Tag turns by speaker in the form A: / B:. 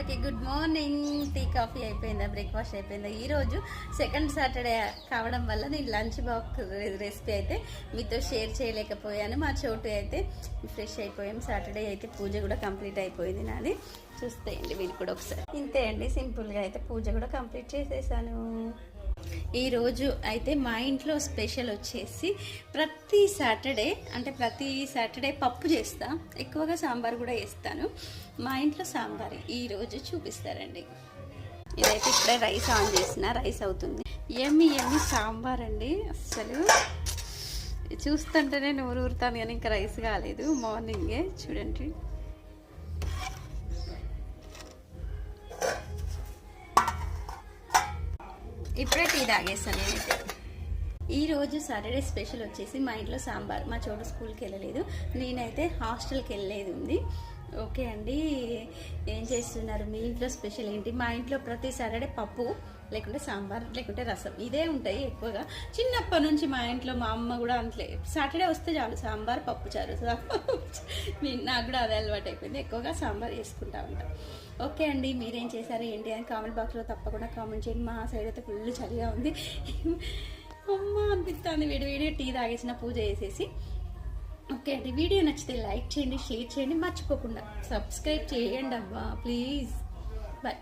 A: అందరికీ good morning tea coffee అయిపోయిందా? Breakfast అయిపోయిందా? ఈరోజు సెకండ్ సాటర్డే కావడం వల్ల నేను లంచ్ బాక్స్ రెసిపీ అయితే మీతో షేర్ చేయలేకపోయాను. మా చోటు అయితే ఫ్రెష్ అయిపోయాం. సాటర్డే అయితే పూజ కూడా కంప్లీట్ అయిపోయింది నాది. చూస్తాయండి మీరు కూడా ఒకసారి. ఇంతే అండి సింపుల్గా అయితే పూజ కూడా కంప్లీట్ చేసేసాను. ఈరోజు అయితే మా ఇంట్లో స్పెషల్ వచ్చేసి ప్రతి సాటర్డే అంటే ప్రతి సాటర్డే పప్పు చేస్తా. ఎక్కువగా సాంబార్ కూడా వేస్తాను మా ఇంట్లో సాంబార్. ఈరోజు చూపిస్తారండి. ఇదైతే ఇప్పుడే రైస్ ఆన్ చేసిన రైస్ అవుతుంది. ఎమ్మి ఎమ్మి సాంబార్ అండి. అసలు చూస్తుంటేనే నోరు ఊరుతాను కానీ ఇంకా రైస్ కాలేదు. మార్నింగే చూడండి. ఇప్పుడే టీ తాగేస్తాను నేనైతే. ఈరోజు సాటర్డే స్పెషల్ వచ్చేసి మా ఇంట్లో సాంబార్. మా చోటు స్కూల్కి వెళ్ళలేదు. నేనైతే హాస్టల్కి వెళ్ళలేదు ఉంది. ఓకే అండి. ఏం చేస్తున్నారు? మీ ఇంట్లో స్పెషల్ ఏంటి? మా ఇంట్లో ప్రతి సాటర్డే పప్పు లేకుంటే సాంబార్ లేకుంటే రసం ఇదే ఉంటాయి ఎక్కువగా. చిన్నప్పటి నుంచి మా ఇంట్లో మా అమ్మ కూడా అంతలే సాటర్డే వస్తే చాలు సాంబార్ పప్పు చారు పప్పు చారు. నాకు కూడా అదే అలవాటు అయిపోయింది. ఎక్కువగా సాంబార్ చేసుకుంటా ఉంటాం. ఓకే అండి మీరేం చేశారు? ఏంటి అని కామెంట్ బాక్స్లో తప్పకుండా కామెంట్ చేయండి. మా సైడ్ అయితే ఫుల్ చలిగా ఉంది. అమ్మ అనిపిస్తుంది. వేడి వేడి టీ తాగేసిన పూజ చేసేసి ఓకే అండి వీడియో నచ్చితే లైక్ చేయండి షేర్ చేయండి మర్చిపోకుండా సబ్స్క్రైబ్ చేయండి అవ్వా ప్లీజ్. బాయ్